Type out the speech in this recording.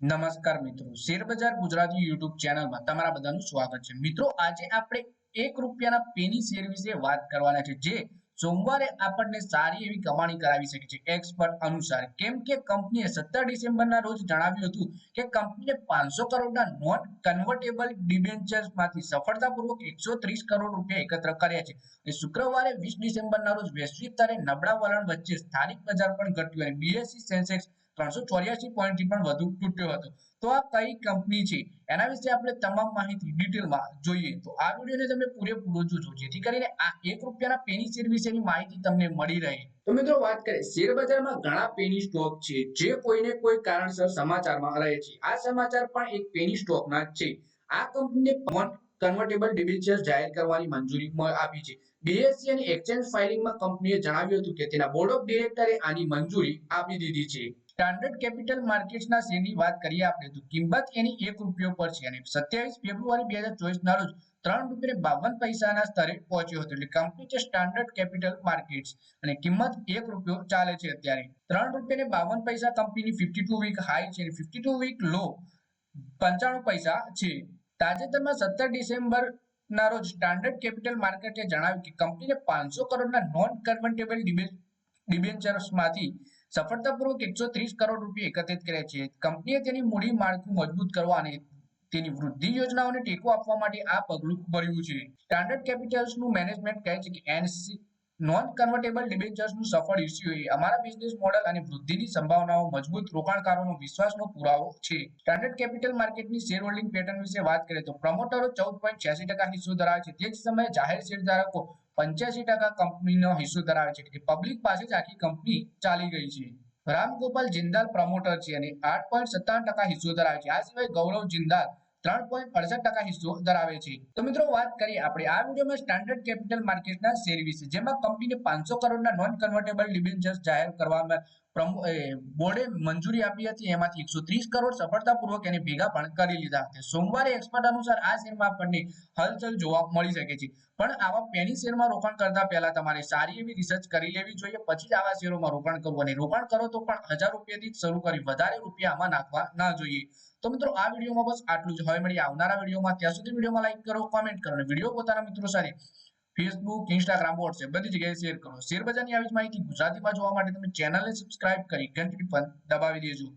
નમસ્કાર મિત્રો. શેરબજાર ગુજરાતી યુટ્યુબ ચેનલમાં તમારા બધાનું સ્વાગત છે. મિત્રો, આજે આપણે એક રૂપિયાના પેની શેર વિશે વાત કરવાના છે, જે સોમવારે આપણને સારી એવી કમાણી કરાવી શકે છે. એક્સપર્ટ અનુસાર, કેમ કે કંપનીએ સત્તર ડિસેમ્બરના રોજ જણાવ્યું હતું કે કંપનીએ પાંચસો કરોડના નોન કન્વર્ટેબલ ડિબેન્ચર્સમાંથી સફળતાપૂર્વક એકસો ત્રીસ કરોડ રૂપિયા એકત્ર કર્યા છે. શુક્રવારે વીસ ડિસેમ્બરના રોજ વૈશ્વિક સ્તરે નબળા વલણ વચ્ચે સ્થાનિક બજાર પણ ઘટ્યું અને બીએસસી સેન્સેક્સ ત્રણસો ચોર્યાસી પોઈન્ટથી પણ વધુ તૂટ્યો હતો. તો આ કઈ કંપની છે? એના વિશે આપણે તમામ માહિતી ડિટેલમાં જોઈએ. તો આ વિડીયોને તમે પૂરેપૂરો જોજો. જેથી કરીને આ એક રૂપિયાના પેની શેર વિશેની માહિતી તમને મળી રહે. તો મિત્રો વાત કરીએ. શેર બજારમાં ઘણા પેની સ્ટોક છે. જે કોઈને કોઈ કારણસર સમાચારમાં રહે છે. આ સમાચાર પણ એક પેની સ્ટોકના છે. આ કંપનીને કન્વર્ટેબલ ડિબેન્ચર્સ જાહેર કરવાની મંજૂરી આપી છે. બીએસસી અને એક્સચેન્જ ફાઇલિંગમાં કંપનીએ જણાવ્યું હતું કે તેના બોર્ડ ઓફ ડિરેક્ટરે આની મંજૂરી આપી દીધી છે. સ્ટાન્ડર્ડ કેપિટલ માર્કેટ્સના શેરની વાત કરીએ આપણે, તો કિંમત એની એક રૂપિયો પર છે અને સત્યાવીસ ફેબ્રુઆરી બે હજાર ચોવીસ ના રોજ ત્રણ રૂપિયા બાવન પૈસાના સ્તરે પહોંચ્યો હતો. એટલે કંપની છે સ્ટાન્ડર્ડ કેપિટલ માર્કેટ્સ અને કિંમત એક રૂપિયો ચાલે છે અત્યારે. ત્રણ રૂપિયા ને બાવન પૈસા કંપનીની ફિફ્ટી ટુ વીક હાઈ છે ફિફ્ટી ટુ વીક લો પંચાણું પૈસા છે. તાજેતરમાં સત્તર ડિસેમ્બર ના રોજ સ્ટાન્ડર્ડ કેપિટલ માર્કેટે જણાવ્યું કે કંપનીને પાંચસો કરોડના નોન કન્વર્ટેબલ ડિબેન્ચર્સમાંથી સફળતાપૂર્વક એકસો ત્રીસ કરોડ રૂપિયા એકત્રિત કર્યા છે. કંપનીએ તેની મૂડી માળખું મજબૂત કરવા અને તેની વૃદ્ધિ યોજનાઓને ટેકો આપવા માટે આ પગલું ભર્યું છે. સ્ટાન્ડર્ડ કેપિટલ્સનું મેનેજમેન્ટ કહે છે કે એનસી નોન કન્વર્ટેબલ ડિબેન્ચર્સનું સફળ ઇસ્યુ એ અમારા બિઝનેસ મોડલ અને વૃદ્ધિની સંભાવનાઓ, મજબૂત રોકાણકારોનો વિશ્વાસનો પુરાવો છે. સ્ટાન્ડર્ડ કેપિટલ માર્કેટની શેર હોલ્ડિંગ પેટર્ન વિશે વાત કરીએ તો પ્રમોટરો ચૌદ પોઈન્ટ છ્યાસી ટકા હિસ્સો ધરાવે છે. તે જ સમયે જાહેર શેરધારકો પંચ્યાસી ટકા કંપનીનો હિસ્સો ધરાવે છે. એટલે પબ્લિક પાસે જ આખી કંપની ચાલી ગઈ છે. રામગોપાલ જિંદાલ પ્રમોટર છે અને આઠ પોઈન્ટ સત્તાવન ટકા હિસ્સો ધરાવે છે. આ સિવાય ગૌરવ જિંદાલ ત્રણ પોઈન્ટ અડસઠ ટકા હિસ્સો ધરાવે છે. તો મિત્રો, વાત કરીએ આપણે. આ વિડીયોમાં સ્ટાન્ડર્ડ કેપિટલ માર્કેટના શેર વિશે, જેમાં કંપનીને પાંચસો કરોડના નોન કન્વર્ટેબલ ડિબેન્ચર્સ જાહેર કરવામાં બોર્ડે મંજૂરી આપી હતી, એમાંથી એકસો ત્રીસ કરોડ સફળતાપૂર્વક એને ભેગા પણ કરી લીધા હતા. સોમવારે એક્સપર્ટ અનુસાર આ શેરમાં આપણને હલચલ જોવા મળી શકે છે. પણ આવા પેની શેરમાં રોકાણ કરતા પહેલા તમારે સારી એવી રિસર્ચ કરી લેવી જોઈએ, પછી જ આવા શેરોમાં રોકાણ કરવું. અને રોકાણ કરો તો પણ હજાર રૂપિયાથી શરૂ કરી, વધારે રૂપિયા આમાં નાખવા ના જોઈએ. તો મિત્રો, આ વિડીયોમાં બસ આટલું જ. હવે મળી આવનારા વિડીયોમાં. ત્યાં સુધી વિડીયોમાં લાઈક કરો કોમેન્ટ કરો અને વીડિયો પોતાના મિત્રો સાથે ફેસબુક ઇન્સ્ટાગ્રામ વોટ્સએપ બધી જગ્યાએ શેર કરો. શેર બજારની આવી જ માહિતી ગુજરાતીમાં જોવા માટે તમે ચેનલને સબસ્ક્રાઇબ કરી ઘંટડી પણ દબાવી દેજો.